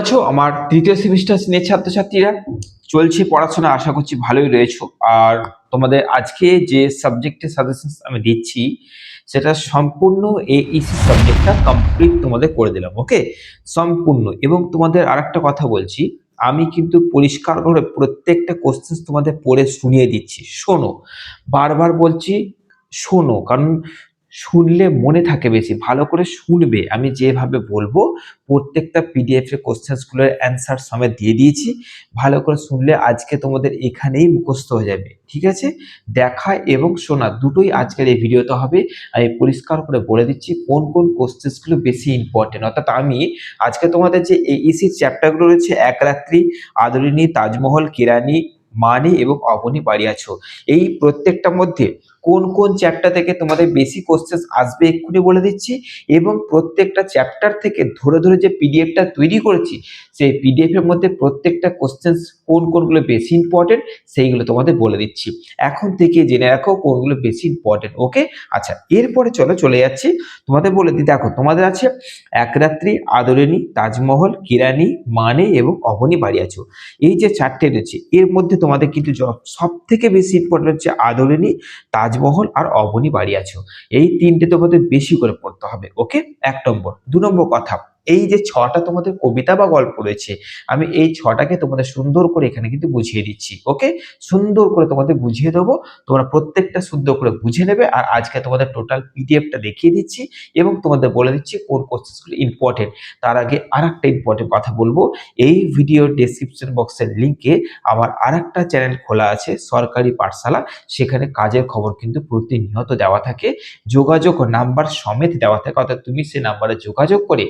আছো? আমার তৃতীয় সেমিস্টার সিনিয়র ছাত্রছাত্রীরা, চলছে পড়াশোনা, আশা করছি ভালোই রয়েছো। আর তোমাদের আজকে যে সাবজেক্টের সাজেশন আমি দিচ্ছি, সেটা সম্পূর্ণ এইসি সাবজেক্টটা কমপ্লিট তোমাদের করে দিলাম ওকে সম্পূর্ণ। এবং তোমাদের আরেকটা কথা বলছি, আমি কিন্তু পরিষ্কার করে প্রত্যেকটা কোশ্চেন তোমাদের পড়ে শুনিয়ে দিচ্ছি। শোনো, বারবার বলছি, শোনো। কারণ শুনলে মনে থাকে বেশি, ভালো করে শুনবে। আমি যেভাবে বলব, প্রত্যেকটা পিডিএফ এর কোশ্চেন্সগুলোর অ্যান্সার সমেত দিয়ে দিয়েছি। ভালো করে শুনলে আজকে তোমাদের এখানেই মুখস্থ হয়ে যাবে, ঠিক আছে? দেখা এবং শোনা দুটোই আজকের এই ভিডিওতে হবে। আমি পরিষ্কার করে বলে দিচ্ছি কোন কোন কোশ্চেন্সগুলো বেশি ইম্পর্টেন্ট অর্থাৎ আমি আজকে তোমাদের যে এইসির চ্যাপ্টারগুলো রয়েছে, এক রাত্রি আদরিনী তাজমহল, কেরানি, মানি এবং অবনী বাড়িয়াছো এই প্রত্যেকটার মধ্যে কোন কোন চ্যাপ্টার থেকে তোমাদের বেশি কোশ্চেন আসবে এক্ষুনি বলে দিচ্ছি এবং প্রত্যেকটা চ্যাপ্টার থেকে ধরে ধরে যে পিডিএফটা তৈরি করেছি সেই পিডিএফ এর মধ্যে প্রত্যেকটা কোশ্চেন কোন কোনগুলো বেশি ইম্পর্টেন্ট সেইগুলো তোমাদের বলে দিচ্ছি। এখন থেকে জেনে রাখো কোনগুলো বেশি ইম্পর্টেন্ট ওকে আচ্ছা এরপরে চলো চলে যাচ্ছি। তোমাদের বলে দিই, দেখো, তোমাদের আছে এক রাত্রি আদরিনী তাজমহল, কিরানি মানে এবং অবনী বাড়িয়াছো এই যে চারটে রয়েছে, এর মধ্যে তোমাদের কিন্তু সব থেকে বেশি ইম্পর্টেন্ট হচ্ছে আদরিনী তাজমহল আর অবনী আছো। এই তিনটে তোমাদের বেশি করে পড়তে হবে ওকে এক নম্বর। দু নম্বর কথা এই যে ছটা তোমাদের কবিতা বা গল্প রয়েছে, আমি এই ছটাকে তোমাদের সুন্দর করে এখানে কিন্তু বুঝিয়ে দিচ্ছি ওকে সুন্দর করে তোমাদের বুঝিয়ে দেবো, তোমরা প্রত্যেকটা সুন্দর করে বুঝে নেবে, আর আজকে তোমাদের টোটাল পিডিএফটা দেখিয়ে দিচ্ছি, এবং তোমাদের বলে দিচ্ছি কোন কোশ্চেনগুলো ইম্পর্টেন্ট তার আগে আর একটা ইম্পর্টেন্ট কথা বলব, এই ভিডিও ডেসক্রিপশন বক্সের লিঙ্কে আমার আর একটা চ্যানেল খোলা আছে, সরকারি পাঠশালা, সেখানে কাজের খবর কিন্তু প্রতিনিয়ত দেওয়া থাকে, যোগাযোগ নাম্বার সমেত দেওয়া থাকে, অর্থাৎ তুমি সে নাম্বারে যোগাযোগ করে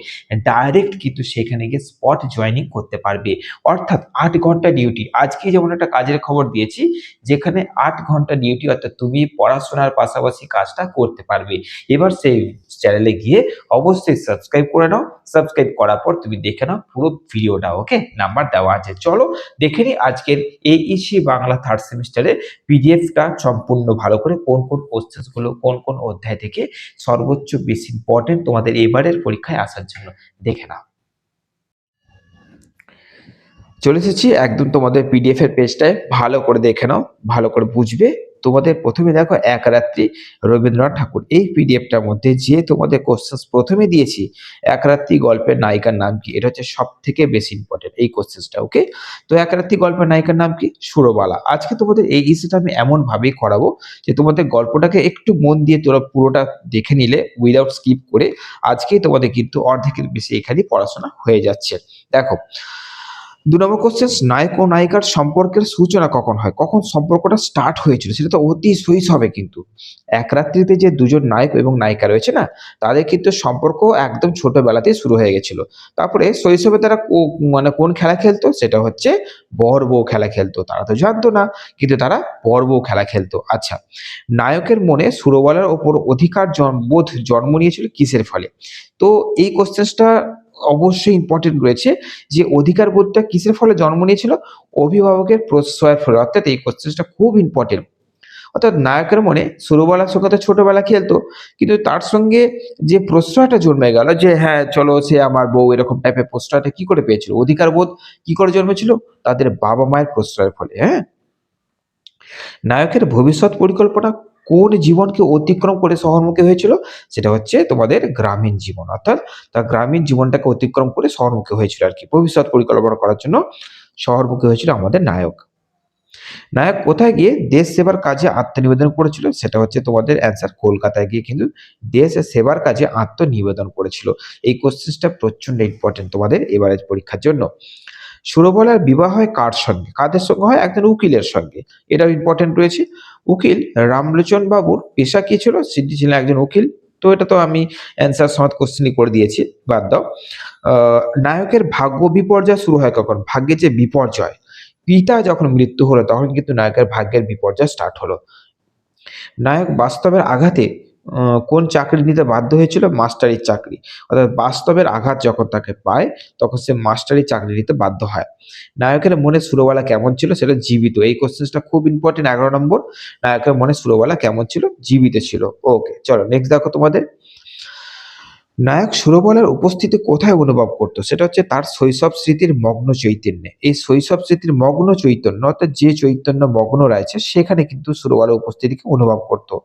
ডাইরেক্ট কিন্তু সেখানে গিয়ে স্পট জয়নিং করতে পারবে। অর্থাৎ আট ঘণ্টা ডিউটি আজকে যেমন একটা কাজের খবর দিয়েছি, যেখানে আট ঘণ্টা ডিউটি অর্থাৎ তুমি পড়াশোনার পাশাপাশি কাজটা করতে পারবে। এবার সেই চ্যানেলে গিয়ে অবশ্যই সাবস্ক্রাইব করে নাও। সাবস্ক্রাইব করার পর তুমি দেখে নাও পুরো ভিডিওটা ওকে নাম্বার দেওয়া আছে। চলো দেখে নিই আজকের এইসি বাংলা থার্ড সেমিস্টারে পিডিএফটা সম্পূর্ণ ভালো করে কোন কোন কোশ্চেন্সগুলো কোন কোন অধ্যায় থেকে সর্বোচ্চ বেশি ইম্পর্টেন্ট তোমাদের এবারের পরীক্ষায় আসার জন্য। দেখে না চলে এসেছি একদম তোমাদের পিডিএফ এর পেজটায় ভালো করে দেখে নাও, ভালো করে বুঝবে। তোমাদের প্রথমে দেখো এক রাত্রি রবীন্দ্রনাথ ঠাকুর। এই পিডিএফটার মধ্যে যে তোমাদের কোশ্চেন প্রথমে দিয়েছি, এক রাত্রি গল্পের নায়িকার নাম কি? এটা হচ্ছে সব থেকে বেশি ইম্পর্টেন্ট এই কোশ্চেনটা ওকে তো এক রাত্রি গল্পের নায়িকার নাম কি? সুরবালা আজকে তোমাদের এই ইস্যুটা আমি এমন ভাবেই করাবো যে তোমাদের গল্পটাকে একটু মন দিয়ে তোরা পুরোটা দেখে নিলে উইদাউট স্কিপ করে আজকেই তোমাদের কিন্তু অর্ধেকের বেশি এখানে পড়াশোনা হয়ে যাচ্ছে। দেখো দু নম্বর কোশ্চেন নায়ক ও নায়িকার সম্পর্কের সূচনা কখন হয়? কখন সম্পর্কটা স্টার্ট হয়েছিল? সেটা তো অতি শৈশবে কিন্তু। এক রাত্রিতে যে দুজন নায়ক এবং নায়িকা রয়েছে না, তাদের কিন্তু সম্পর্ক একদম ছোটবেলাতেই শুরু হয়ে গেছিল। তারপরে শৈশবে তারা মানে কোন খেলা খেলতো? সেটা হচ্ছে বর বউ খেলা খেলতো। তারা তো জানতো না, কিন্তু তারা বর বউ খেলা খেলতো। আচ্ছা নায়কের মনে সুরবালার ওপর অধিকার বোধ জন্ম নিয়েছিল কিসের ফলে? তো এই কোশ্চেনটা অবশ্যই ইম্পর্টেন্ট রয়েছে যে অধিকার বোধটা কিসের ফলে জন্ম নিয়েছিল? অভিভাবকের প্রশ্রয়ের ফলে। অর্থাৎ এই কোশ্চেনটা খুব ইম্পর্টেন্ট অর্থাৎ নায়কের মনে সুরবালার সঙ্গে তো ছোটবেলা খেলতো, কিন্তু তার সঙ্গে যে প্রশ্রয়টা জন্মে গেল যে হ্যাঁ চলো সে আমার বউ, এরকম টাইপের প্রশ্রয়টা কি করে পেয়েছিল? অধিকার বোধ কি করে জন্মেছিল? তাদের বাবা মায়ের প্রশ্রয়ের ফলে হ্যাঁ? নায়কের ভবিষ্যৎ পরিকল্পনা কোন জীবনকে অতিক্রম করে শহরমুখী হয়েছিল? সেটা হচ্ছে তোমাদের গ্রামীণ জীবন। অর্থাৎ তার গ্রামীণ জীবনটাকে অতিক্রম করে শহরমুখী হয়েছিল আর কি। ভবিষ্যৎ পরিকল্পনা করার জন্য শহরমুখী হয়েছিল আমাদের নায়ক। নায়ক কোথায় গিয়ে দেশ সেবার কাজে আত্মনিবেদন করেছিল? সেটা হচ্ছে তোমাদের অ্যান্সার কলকাতায় গিয়ে কিন্তু দেশ সেবার কাজে আত্মনিবেদন করেছিল। এই কোশ্চেনটা প্রচণ্ড ইম্পর্টেন্ট তোমাদের এবারের পরীক্ষার জন্য। সুরবলার বিবাহ হয় কার সঙ্গে? কাদের সঙ্গে হয়? একজন উকিলের সঙ্গে। এটাও ইম্পর্টেন্ট রয়েছে। উকিল রামলোচন বাবুর পেশা কি ছিল? সিদ্ধি ছিলেন একজন উকিল। তো এটা তো আমি অ্যান্সার সমাজ কোশ্চেনই করে দিয়েছি। বাদ দাও। নায়কের ভাগ্য বিপর্যয় শুরু হয় কখন? ভাগ্যে যে বিপর্যয়। পিতা যখন মৃত্যু হলো, তখন কিন্তু নায়কের ভাগ্যের বিপর্যয় স্টার্ট হলো। নায়ক বাস্তবের আঘাতে কোন চাকরি নিতে বাধ্য হয়েছিল? মাস্টারির চাকরি। অর্থাৎ বাস্তবের আঘাত যখন তাকে পায়, তখন সে মাস্টারি চাকরি নিতে বাধ্য হয়। নায়কের মনে সুরবালা কেমন ছিল? সেটা জীবিত। এই কোশ্চেনটা খুব ইম্পর্টেন্ট এগারো নম্বর। নায়কের মনে সুরবালা কেমন ছিল? জীবিত ছিল। ওকে চলো নেক্সট দেখো তোমাদের। নায়ক সুরবলের উপস্থিতি কোথায় অনুভব করতো? সেটা হচ্ছে তার শৈশব স্মৃতির মগ্ন চৈতন্যে। এই শৈশব স্মৃতির মগ্ন চৈতন্য, অর্থাৎ যে চৈতন্য মগ্ন রয়েছে, সেখানে কিন্তু সুরবলের উপস্থিতিকে অনুভব করত।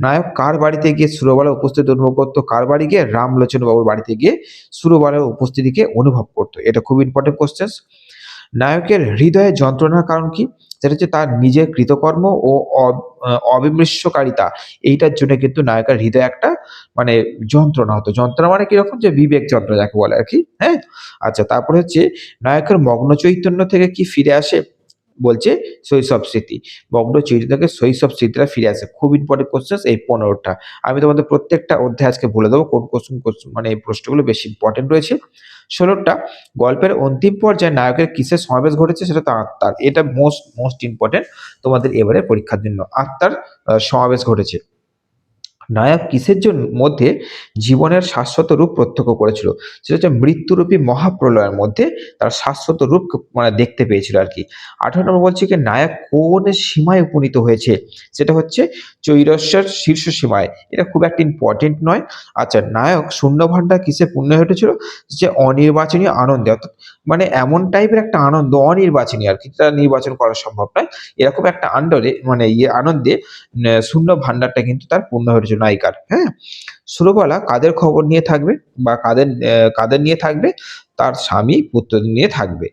নায়ক কার বাড়িতে গিয়ে সুরবলের উপস্থিতি অনুভব করতো? কার বাড়ি গিয়ে? রামলোচন বাবুর বাড়িতে গিয়ে সুরবলের উপস্থিতিকে অনুভব করতো। এটা খুব ইম্পর্টেন্ট কোশ্চেন নায়কের হৃদয়ে যন্ত্রণার কারণ কি? সেটা হচ্ছে তার নিজের কৃতকর্ম ও অ- আহ অবিমৃষ্যকারিতা এইটার জন্য কিন্তু নায়কের হৃদয়ে একটা মানে যন্ত্রণা হতো। যন্ত্রণা মানে কীরকম? যে বিবেক যন্ত্রণা যাকে বলে আর কি হ্যাঁ? আচ্ছা তারপরে হচ্ছে নায়কের মগ্ন চৈতন্য থেকে কি ফিরে আসে? বলছে শৈশব স্মৃতি। মগ্ন চৈতন্য থেকে শৈশব স্মৃতিটা ফিরে আসে। খুব ইম্পর্টেন্ট কোশ্চেন এই পনেরোটা। আমি তোমাদের প্রত্যেকটা অধ্যায় আজকে বলে দেবো কোন কোশ্চেন মানে এই প্রশ্নগুলো বেশি ইম্পর্টেন্ট রয়েছে। ষোলোটা, গল্পের অন্তিম পর্যায়ে নায়কের কিসের সমাবেশ ঘটেছে সেটা তো আত্মার। এটা মোস্ট মোস্ট ইম্পর্টেন্ট তোমাদের এবারে পরীক্ষার জন্য। আত্মার সমাবেশ ঘটেছে। নায়ক কিসের জন্য মধ্যে জীবনের শাশ্বত রূপ প্রত্যক্ষ করেছিল? সেটা হচ্ছে মৃত্যুরূপী মহাপ্রলয়ের মধ্যে তার শাশ্বত রূপ মানে দেখতে পেয়েছিল আর কি। আঠারো নম্বর বলছে কি, নায়ক কোন সীমায় উপনীত হয়েছে? সেটা হচ্ছে চৈরস্যের শীর্ষ সীমায়। এটা খুব একটা ইম্পর্টেন্ট নয়। আচ্ছা নায়ক শূন্য ভাণ্ডার কিসে পূর্ণ হয়ে উঠেছিল? যে অনির্বাচনীয় আনন্দে। অর্থাৎ মানে এমন টাইপের একটা আনন্দ, অনির্বাচনী আর কি নির্বাচন করা সম্ভব নয়। এরকম একটা আন্ডরে মানে ইয়ে আনন্দে শূন্য ভান্ডারটা কিন্তু তার পূর্ণ হয়েছে নায়িকার হ্যাঁ? সুরবালা কাদের খবর নিয়ে থাকবে বা কাদের কাদের নিয়ে থাকবে? তার স্বামী পুত্রদের নিয়ে থাকবে।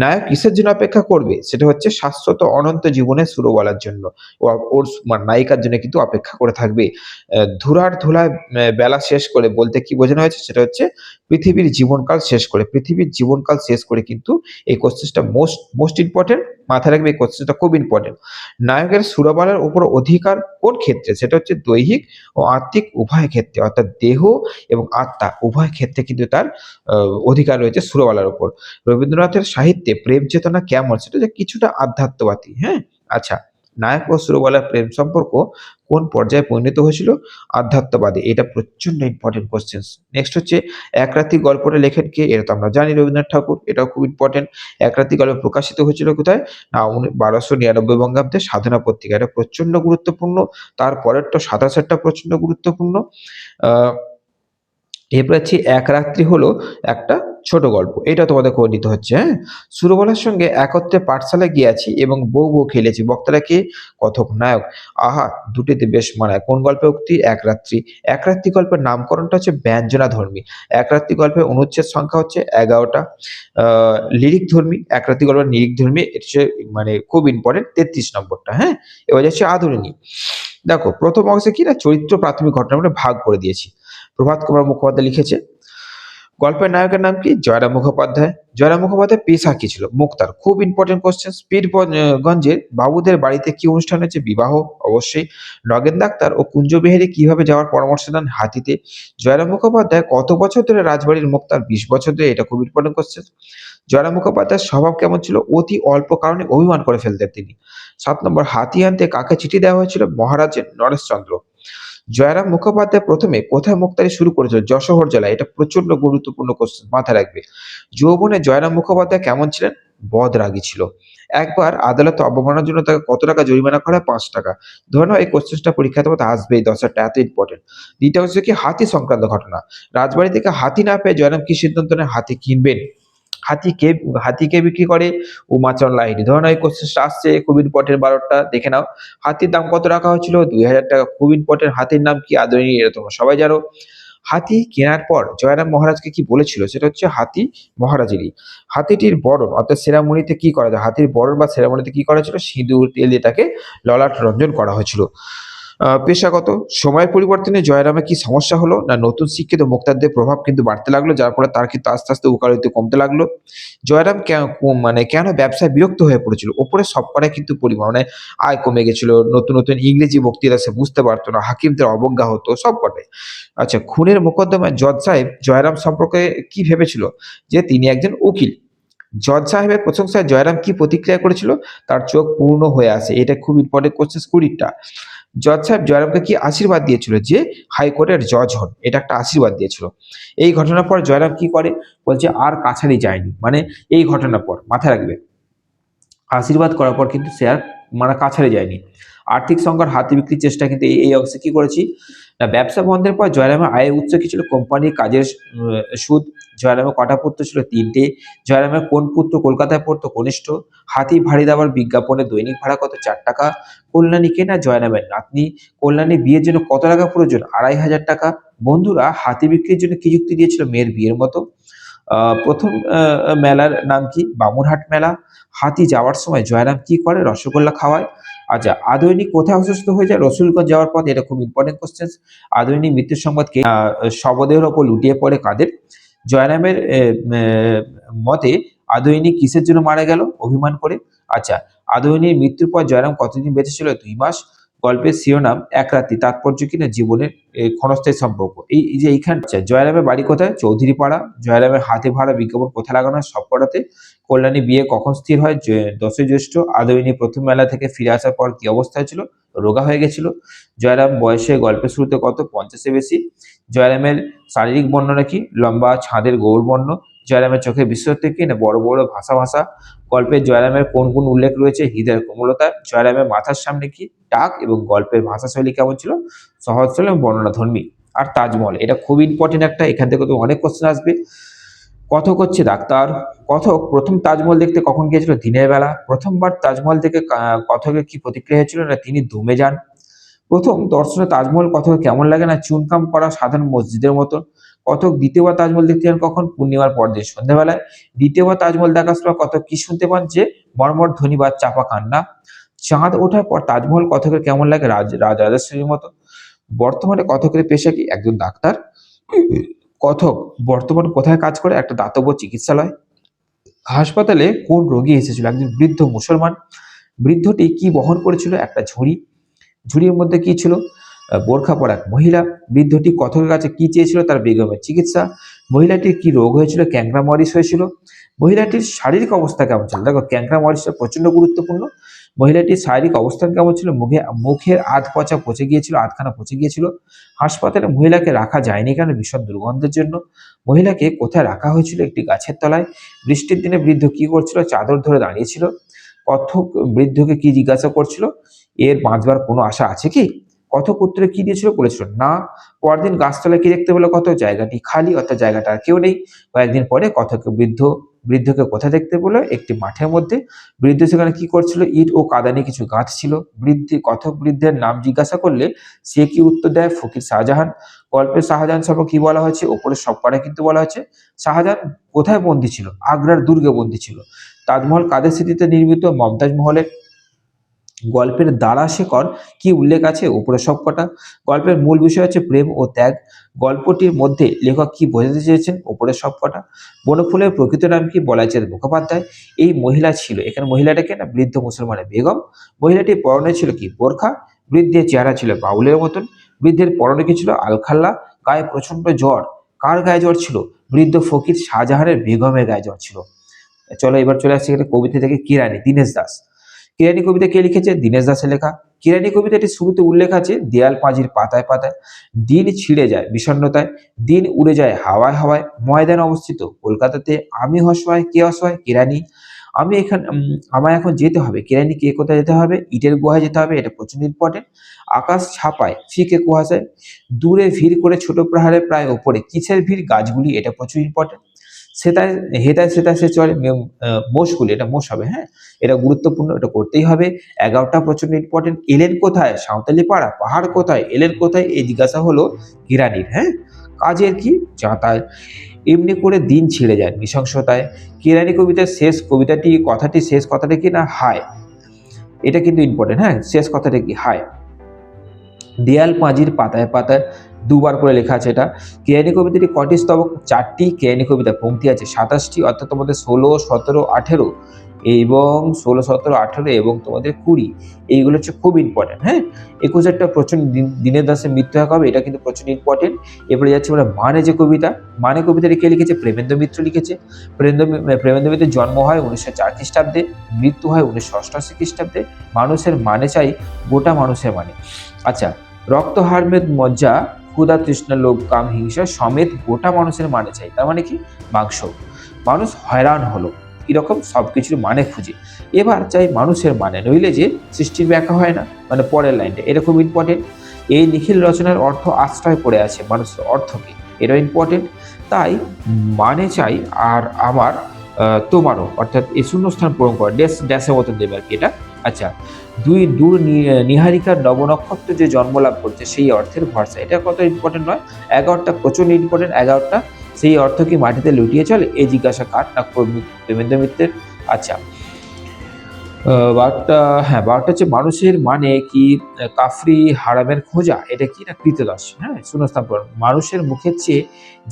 নায়ক কিসের জন্য অপেক্ষা করবে? সেটা হচ্ছে শাশ্বত অনন্ত জীবনে সুরবালার জন্য। ও ওর নায়িকার জন্য কিন্তু অপেক্ষা করে থাকবে। ধুলার ধুলায় বেলা শেষ করে বলতে কি বোঝানো হয়েছে? সেটা হচ্ছে পৃথিবীর জীবনকাল শেষ করে। পৃথিবীর জীবনকাল শেষ করে কিন্তু এই কোশ্চেনটা মোস্ট মোস্ট ইম্পর্টেন্ট মাথায় রাখবে এই কোশ্চেনটা খুব ইম্পর্টেন্ট নায়কের সুরবালার উপর অধিকার কোন ক্ষেত্রে? সেটা হচ্ছে দৈহিক ও আত্মিক উভয় ক্ষেত্রে। অর্থাৎ দেহ এবং আত্মা উভয় ক্ষেত্রে কিন্তু তার অধিকার রয়েছে সুরবালার উপর। রবীন্দ্রনাথের সাহিত্যে প্রেম চেতনা কেমন? সেটা যে কিছুটা আধ্যাত্মবাদী হ্যাঁ? আচ্ছা নায়ক ও সুরবালার প্রেম সম্পর্ক কোন পর্যায়ে পরিণত হয়েছিল? আধ্যাত্মবাদী, এটা প্রচণ্ড ইম্পর্টেন্ট কোশ্চেন নেক্সট হচ্ছে, এক রাত্রি গল্পটা লেখেন কে? এটা তো আমরা জানি রবীন্দ্রনাথ ঠাকুর, এটাও খুব ইম্পর্টেন্ট এক রাত্রি গল্প প্রকাশিত হয়েছিল কোথায়? না বারোশো নিরানব্বই বঙ্গাব্দে সাধনা পত্রিকা এটা প্রচণ্ড গুরুত্বপূর্ণ, তারপরেরটা সাতাশেরটা প্রচণ্ড গুরুত্বপূর্ণ। আহ এরপর এক রাত্রি হলো একটা ছোট গল্প। এটা তোমাদের করে নিতে হচ্ছে হ্যাঁ? সুরবলার সঙ্গে একত্রে পাঠশালায় গিয়েছি এবং বউ বউ খেলেছি। বক্তারা কে? কথক, নায়ক। আহা, দুটিতে বেশ মানায়। কোন গল্পে উক্তি? এক রাত্রি। এক রাত্রি গল্পের নামকরণটা হচ্ছে ব্যঞ্জনা ধর্মী। এক রাত্রি গল্পের অনুচ্ছেদ সংখ্যা হচ্ছে এগারোটা। লিরিক ধর্মী। এক রাত্রি গল্পের নিরিক ধর্মী, এটা মানে খুব ইম্পর্টেন্ট তেত্রিশ নম্বরটা হ্যাঁ? এবার যাচ্ছে আধুনিক দেখো, প্রথম অংশে কি না? চরিত্র প্রাথমিক ঘটনা ভাগ করে দিয়েছি। প্রভাত কুমার মুখোপাধ্যায় লিখেছে, গল্পের নায়কের নাম কি? জয়রাম মুখোপাধ্যায়। জয়রাম মুখোপাধ্যায় পেশা কি ছিল? মুক্তার। খুব ইম্পর্টেন্ট কোশ্চেন স্পিড গঞ্জের বাবুদের বাড়িতে কি অনুষ্ঠান হয়েছে? বিবাহ, অবশ্যই। নগেন ডাক্তার ও কুঞ্জ বিহারী কীভাবে যাওয়ার পরামর্শ দেন হাতিতে? জয়রাম মুখোপাধ্যায় কত বছর ধরে রাজবাড়ির মুক্তার? বিশ বছর ধরে, এটা খুব ইম্পর্টেন্ট কোশ্চেন জয়রাম মুখোপাধ্যায়ের স্বভাব কেমন ছিল? অতি অল্প কারণে অভিমান করে ফেলতেন তিনি। সাত নম্বর, হাতি আনতে কাকে চিঠি দেওয়া হয়েছিল? মহারাজের নরেশচন্দ্র জয়রাম মুখোপাধ্যায় প্রথমে কোথায় মুক্তারি শুরু করেছিল? যশোহর জেলায়। এটা প্রচণ্ড গুরুত্বপূর্ণ কোশ্চেন মাথায় রাখবে। যৌবনে জয়রাম মুখোপাধ্যায় কেমন ছিলেন? বদরাগী ছিল। একবার আদালতে অবমাননার জন্য তাকে কত টাকা জরিমানা করা? পাঁচ টাকা। ধরে নাও, এই কোশ্চেনটা পরীক্ষাতে মতো আসবেই, দশ এত ইম্পর্টেন্ট দ্বিতীয় হচ্ছে কি, হাতি সংক্রান্ত ঘটনা। রাজবাড়ি থেকে হাতি না পেয়ে জয়রাম কি সিদ্ধান্ত নেন হাতি কিনবেন। হাতি কে হাতি কে বিক্রি করে? উমাচরণ লাহিড়ী ধরো না, এই কোশ্চেনটা আসছে খুব ইম্পর্টেন্ট বারোটা, দেখে নাও। হাতির দাম কত রাখা হয়েছিল? দুই হাজার টাকা। খুব ইম্পর্টেন্ট হাতির নাম কি? আদরণী তোমরা সবাই জানো। হাতি কেনার পর জয়রাম মহারাজকে কি বলেছিল? সেটা হচ্ছে হাতি মহারাজেরই। হাতিটির বরণ, অর্থাৎ সেরামনিতে কি করা হাতির বরণ বা সেরামনিতে কি করা ছিল সিঁদুর, তেল দিয়ে তাকে ললাট রঞ্জন করা হয়েছিল। পেশাগত সময়ের পরিবর্তনে জয়রামে কি সমস্যা হলো না নতুন শিক্ষিত মুক্তারদের প্রভাব কিন্তু বাড়তে লাগল, যার ফলে তার কিন্তু আস্তে আস্তে উকালতি কমতে লাগল? জয়রাম মানে কেন ব্যবসায় বিরক্ত হয়ে পড়েছিল? ওপরে সবকটাই কিন্তু পরিমাণ আয় কমে গেছিল, নতুন নতুন ইংরেজি বক্তৃতা সে বুঝতে পারতো না, হাকিমদের অবজ্ঞা হতো সবকটাই আচ্ছা খুনের মোকদ্দমায় জজ সাহেব জয়রাম সম্পর্কে কি ভেবেছিল? যে তিনি একজন উকিল। জজ সাহেবের প্রশংসায় জয়রাম কি প্রতিক্রিয়া করেছিল? তার চোখ পূর্ণ হয়ে আসে। এটা খুব ইম্পর্টেন্ট কোশ্চেন কুড়িটা। জজ সাহেব জয়রামকে কি আশীর্বাদ দিয়েছিল যে হাইকোর্টের জজ হন? এটা একটা আশীর্বাদ দিয়েছিল। এই ঘটনার পর জয়রাম কি করে? বলছে, আর কাছারি যায়নি। মানে এই ঘটনার পর, মাথায় রাখবে। আশীর্বাদ করার পর কিন্তু সে আর মানে কাছাড়ে যায়নি। আর্থিক সংকট, হাতে বিক্রির চেষ্টা কিন্তু এই এই অংশে কি করেছি? না, ব্যবসা বন্ধের পর জয়রামের আয়ের উৎস কি ছিল? কোম্পানির কাজের সুদ জয়রামের কটা পুত্র ছিল? তিনটে। জয়রামের কোন পুত্র কলকাতায় পড়তো? কনিষ্ঠ। হাতি ভারী দাবার বিজ্ঞাপনে দৈনিক ভাড়া কত? চার টাকা। কল্যাণীকে না জয়রামের নাতনি? কল্যাণী বিয়ের জন্য কত টাকা প্রয়োজন? আড়াই হাজার টাকা। বন্ধুরা হাতি বিক্রির জন্য কি যুক্তি দিয়েছিল মেয়ের বিয়ের মতো? প্রথম মেলার নাম কি? বামুরহাট মেলা। হাতি যাওয়ার সময় জয়রাম কি করে? রসগোল্লা খাওয়ায়। আচ্ছা আদৈনী কোথায় অসুস্থ হয়ে যায়? রসুলগঞ্জ যাওয়ার পথ এটা খুব ইম্পর্টেন্ট কোশ্চেন আদৈনী মৃত্যুর সংবাদকে আহ, শবদেহের ওপর লুটিয়ে পড়ে কাদের? জয়রামের মতে আদৈনী কিসের জন্য মারা গেল? অভিমান করে। আচ্ছা আদৈনীর মৃত্যুর পর জয়রাম কতদিন বেঁচে ছিল? দুই মাস। গল্পের শিরোনাম এক রাত্রি তাৎপর্য কিনা জীবনের ক্ষণস্থায়ী সম্পর্ক? এই যে এইখান আচ্ছা, জয়রামের বাড়ি কোথায়? চৌধুরী পাড়া জয়রামের হাতে ভাড়া বিজ্ঞাপন কোথায় লাগানো হয়? সবকটাতে। কল্যাণী বিয়ে কখন স্থির হয়? দশই জ্যৈষ্ঠ। আদৈনী প্রথম মেলা থেকে ফিরে আসার পর কি অবস্থায় ছিল রোগা হয়ে গেছিল। জয়রাম বয়সে গল্পের শুরুতে কত? পঞ্চাশে বেশি। জয়রামের শারীরিক বর্ণনা কি লম্বা ছাদের গৌর বর্ণ। জয়রামের চোখে বিশ্বত্ব কি না? বড় বড় ভাষা ভাষা গল্পের জয়রামের কোন কোন উল্লেখ রয়েছে? হৃদয়ের কোমলতা, জয়রামের মাথার সামনে কি? টাক এবং গল্পের ভাষাশৈলী কেমন ছিল? সহজ ছিল এবং বর্ণনাধর্মী আর তাজমহল, এটা খুব ইম্পর্টেন্ট একটা, এখান থেকে তো অনেক কোশ্চেন আসবে। কথক হচ্ছে ডাক্তার। কথক প্রথম তাজমহল দেখতে কখন গিয়েছিল? দিনের বেলা। প্রথমবার তাজমহল থেকে কথকের কি প্রতিক্রিয়া হয়েছিল না তিনি দমে যান? প্রথম দর্শনে তাজমহল কথক কেমন লাগে না? চুনকাম করা সাধারণ মসজিদের মতো কথক দ্বিতীয়বার তাজমহল দেখতে যান কখন? পূর্ণিমার পর দিন, সন্ধ্যাবেলায়। দ্বিতীয়বার তাজমহল দেখার সময় কথক কি শুনতে পান যে মর্মর ধ্বনি বা চাপা কান্না? চাঁদ ওঠার পর তাজমহল কথকের কেমন লাগে? রাজ রাজ রাজেশ্বরীর মতো। বর্তমানে কথকের পেশা কি? একজন ডাক্তার। কথক বর্তমানে কোথায় কাজ করে? একটা দাতব্য চিকিৎসালয়। হাসপাতালে কোন রোগী এসেছিল? একজন বৃদ্ধ মুসলমান। বৃদ্ধটি কি বহন করেছিল? একটা ঝুড়ি। ঝুড়ির মধ্যে কি ছিল? বোরখা পরা এক মহিলা। বৃদ্ধটি কথকের কাছে কি চেয়েছিল তার বেগমের চিকিৎসা? মহিলাটির কি রোগ হয়েছিল? ক্যাংরা মরিস হয়েছিল। মহিলাটির শারীরিক অবস্থা কেমন ছিল? দেখো, ক্যাংরা মরিসটা প্রচণ্ড গুরুত্বপূর্ণ। মহিলাটির শারীরিক অবস্থান কেমন ছিল? মুখে, মুখের আধ পচা পচে গিয়েছিল, আধখানা পচে গিয়েছিল। হাসপাতালে মহিলাকে রাখা যায়নি কেন? ভীষণ দুর্গন্ধের জন্য। মহিলাকে কোথায় রাখা হয়েছিল? একটি গাছের তলায়। বৃষ্টির দিনে বৃদ্ধ কি করছিল? চাদর ধরে দাঁড়িয়েছিল কথক বৃদ্ধকে কি জিজ্ঞাসা করছিল? এর বাঁচবার কোনো আশা আছে কি? কথক উত্তরে কি দিয়েছিল বলেছিল, না, পরদিন গাছতলায় কি দেখতে পেল? কত জায়গাটি খালি, অর্থাৎ জায়গাটা আর কেউ নেই। কয়েকদিন পরে কথক বৃদ্ধ, বৃদ্ধকে কোথায় দেখতে পেল? একটি মাঠের মধ্যে। বৃদ্ধ সেখানে কি করছিল? ইট ও কাদানি কিছু গাছ ছিল। বৃদ্ধি কথক বৃদ্ধের নাম জিজ্ঞাসা করলে সে কি উত্তর দেয়? ফকির শাহজাহান। গল্পে শাহজাহান সম্পর্কে কি বলা হয়েছে? ওপরে সব কটা কিন্তু বলা হয়েছে। শাহজাহান কোথায় বন্দী ছিল? আগ্রার দুর্গে বন্দী ছিল। তাজমহল কাদের স্মৃতিতে নির্মিত? মমতাজ মহলের। গল্পের দ্বারা শেখর কি উল্লেখ আছে? উপরে সবকটা গল্পের মূল বিষয় হচ্ছে প্রেম ও ত্যাগ। গল্পটির মধ্যে লেখক কি বোঝাতে চেয়েছেন? উপরে সবকটা বনফুলের প্রকৃত নাম কি? বলাইচাঁদ মুখোপাধ্যায়। এই মহিলা ছিল। এখানে মহিলাটাকে না, বৃদ্ধ মুসলমানের বেগম। মহিলাটির পরনে ছিল কি? বোরখা। বৃদ্ধের চেহারা ছিল বাউলের মতন। বৃদ্ধের পরনে কি ছিল? আলখাল্লা। গায়ে প্রচণ্ড জ্বর। কার গায়ে জ্বর ছিল? বৃদ্ধ ফকির শাহজাহানের বেগমের গায়ে জ্বর ছিল। চলো এবার চলে আসছে এখানে কবিতা থেকে। কিরানি দীনেশ দাস। কিরানি কবিতা কে লিখেছে? দীনেশ দাসের লেখা। কিরানি কবিতাটি শুরুতে উল্লেখ আছে, দেয়াল পাঁজির পাতায় পাতায়, দিন ছিঁড়ে যায় বিষণ্ণতায়, দিন উড়ে যায় হাওয়ায় হাওয়ায়, ময়দান অবস্থিত, কলকাতাতে আমি অসহায় কে অসহায় কিরানি। আমি এখানে আমায় এখন যেতে হবে। কিরানি কে কোথায় যেতে হবে? ইটের গুহায় যেতে হবে, এটা প্রচুর ইম্পর্টেন্ট আকাশ ছাপায় ফিকে কুয়াশায়। দূরে ভিড় করে ছোট পাহাড়ে প্রায় ওপরে, কিসের ভিড়? গাছগুলি, এটা প্রচুর ইম্পর্টেন্ট সেটায় হেতায় সেতায় সে চলে মোষগুলি, এটা মোষ হবে হ্যাঁ? এটা গুরুত্বপূর্ণ, এটা করতেই হবে। এগারোটা প্রচণ্ড ইম্পর্টেন্ট এলেন কোথায়? সাঁওতালি পাড়া পাহাড় কোথায়? এলেন কোথায়? এই জিজ্ঞাসা হলো কিরানির হ্যাঁ? কাজের কি? যাতায়াত। এমনি করে দিন ছিঁড়ে যায় নৃশংসতায়। কিরানি কবিতার শেষ কবিতাটি, কথাটি শেষ কথাটা কি না? হায়। এটা কিন্তু ইম্পর্টেন্ট হ্যাঁ? শেষ কথাটা কি? হায়। দেয়াল পাঁজির পাতায় পাতায় দুবার করে লেখা আছে এটা। কেয়ানি কবিতাটি কটি স্তবক? চারটি। কেয়ানি কবিতা পংক্তি আছে সাতাশটি, অর্থাৎ তোমাদের ষোলো, সতেরো, আঠেরো এবং ষোলো, সতেরো, আঠেরো এবং তোমাদের কুড়ি। এইগুলো হচ্ছে খুব ইম্পর্টেন্ট হ্যাঁ? একুশ একটা প্রচণ্ড দিন- দিনের দাসে মৃত্যু হবে, এটা কিন্তু প্রচণ্ড ইম্পর্টেন্ট এরপরে যাচ্ছে আমরা মানে যে কবিতা মানে কবিতাটি কে লিখেছে? প্রেমেন্দ্র মিত্র লিখেছে। প্রেমেন্দ্র প্রেমেন্দ্র মিত্রের জন্ম হয় উনিশশো চার খ্রিস্টাব্দে, মৃত্যু হয় উনিশশো অষ্টআশি খ্রিস্টাব্দে। মানুষের মানে চাই গোটা মানুষের মানে। আচ্ছা রক্ত হারমেদ মজ্জা ক্ষুধা তৃষ্ণা, লোভ, কাম, হিংসা সমেত গোটা মানুষের মানে চাই। তার মানে কি? মাংস। মানুষ হয়রান হলো। এরকম সব কিছুর মানে খুঁজে। এবার চাই মানুষের মানে। নইলে যে সৃষ্টির ব্যাখ্যা হয় না। মানে পরের লাইনটা। এরকম ইম্পর্টেন্ট এই নিখিল রচনার অর্থ আশ্রয় পড়ে আছে মানুষের অর্থকে। এটা ইম্পর্টেন্ট তাই মানে চাই আর আমার তোমারও। অর্থাৎ এই শূন্যস্থান পূরণ করা ড্যাশ, ড্যাশের মতন দেবে আর কি এটা। আচ্ছা। দুই দূর নিহারিকার নবনক্ষত্র যে জন্ম লাভ করছে, সেই অর্থের ভরসা। এটা কত ইম্পর্টেন্ট নয়? এগারোটা প্রচণ্ড ইম্পর্টেন্ট এগারোটা সেই অর্থ কি মাটিতে লুটিয়ে চলে? এই জিজ্ঞাসা কার? না দেবেন্দ্র মিত্রের। আচ্ছা। বারোটা হ্যাঁ বারোটা হচ্ছে মানুষের মানে কি? কাফরি হারামের খোঁজা, এটা কি? না কৃতদাস। হ্যাঁ শূন্যস্থান মানুষের মুখের চেয়ে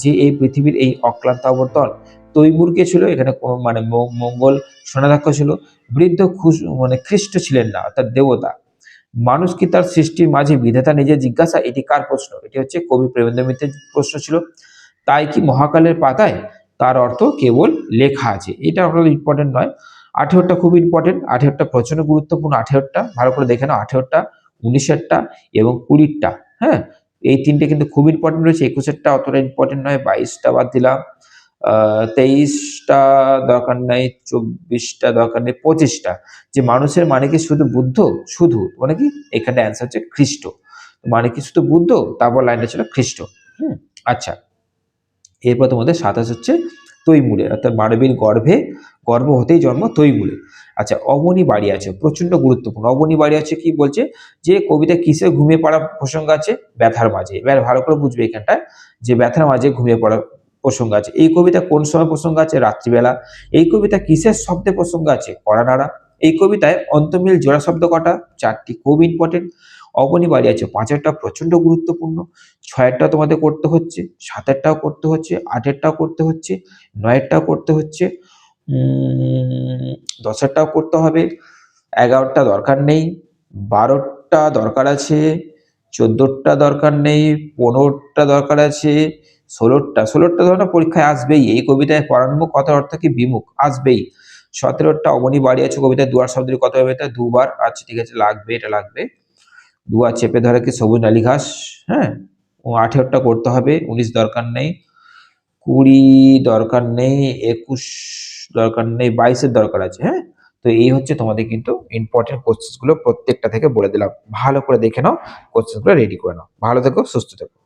যে এই পৃথিবীর এই অক্লান্ত আবর্তন তৈমুরকে ছিল, এখানে কোনো মানে মঙ্গল সোনাদাক্ষ ছিল। বৃদ্ধ খুশ মানে খ্রিস্ট ছিলেন না অর্থাৎ দেবতা। মানুষ কি তার সৃষ্টির মাঝে বিধাতা নিজে জিজ্ঞাসা? এটি কার প্রশ্ন? এটি হচ্ছে কবি প্রেমেন্দ্র মিত্রের প্রশ্ন ছিল। তাই কি মহাকালের পাতায় তার অর্থ কেবল লেখা আছে? এটা আপনাদের ইম্পর্টেন্ট নয়। আঠেরোটা খুব ইম্পর্টেন্ট আঠেরোটা প্রচণ্ড গুরুত্বপূর্ণ, আঠেরোটা, ভালো করে দেখে নাও, আঠেরোটা, উনিশেরটা এবং কুড়িরটা হ্যাঁ? এই তিনটে কিন্তু খুব ইম্পর্টেন্ট রয়েছে, একুশেরটা অতটা ইম্পর্টেন্ট নয়, বাইশটা বাদ দিলাম। তেইশটা দরকার নাই, চব্বিশটা দরকার নেই, পঁচিশটা। যে মানুষের মানে কি শুধু বুদ্ধ? শুধু। মানে কি? এখানে অ্যান্সার হচ্ছে খ্রিস্ট। মানে কি শুধু বুদ্ধ? তারপর লাইনটা ছিল খ্রিস্ট। হুম? আচ্ছা। এরপর তোমাদের সাতাশ হচ্ছে তৈমুরে, অর্থাৎ মানবীর গর্ভে গর্ভ হতেই জন্ম তৈমুরে। আচ্ছা অবনী বাড়ি আছে প্রচণ্ড গুরুত্বপূর্ণ। অবনী বাড়ি আছে কি বলছে? যে কবিতা কিসে ঘুমিয়ে পড়া প্রসঙ্গ আছে? ব্যথার মাঝে। এবার ভালো করে বুঝবে এখানটায়। যে ব্যথার মাঝে ঘুমিয়ে পড়া প্রসঙ্গ আছে। এই কবিতা কোন সময় প্রসঙ্গ আছে? রাত্রিবেলা। এই কবিতা কিসের শব্দে প্রসঙ্গ আছে? কড়ানাড়া এই কবিতায় অন্তমিল জোড়া শব্দ কটা? চারটি খুব ইম্পর্টেন্ট অবনী বাড়ি আছে। পাঁচেরটা প্রচণ্ড গুরুত্বপূর্ণ। ছয়েরটা তোমাদের করতে হচ্ছে। সাতেরটাও করতে হচ্ছে। আটেরটাও করতে হচ্ছে। নয়েরটাও করতে হচ্ছে। দশেরটাও করতে হবে। এগারোটা দরকার নেই। বারোটা দরকার আছে। চোদ্দোটা দরকার নেই। পনেরোটা দরকার আছে। ষোলোটা ষোলোটা ধরনের পরীক্ষায় আসবেই। এই কবিতায় পরাণমুখ কথার অর্থ কি? বিমুখ, আসবেই। সতেরোটা অবনী বাড়ি আছে কবিতায়, দুয়ার শব্দের কত হবে এটা দুবার আচ্ছা ঠিক আছে, লাগবে, এটা লাগবে। দুয়ার চেপে ধরে কি সবুজ নালি ঘাস? হ্যাঁ? আঠেরোটা করতে হবে, উনিশ দরকার নেই। কুড়ি দরকার নেই, একুশ দরকার নেই, বাইশের দরকার আছে হ্যাঁ? তো এই হচ্ছে তোমাদের কিন্তু ইম্পর্টেন্ট কোশ্চেনগুলো প্রত্যেকটা থেকে বলে দিলাম। ভালো করে দেখে নাও কোশ্চেনগুলো রেডি করে নাও। ভালো থেকো, সুস্থ থেকো।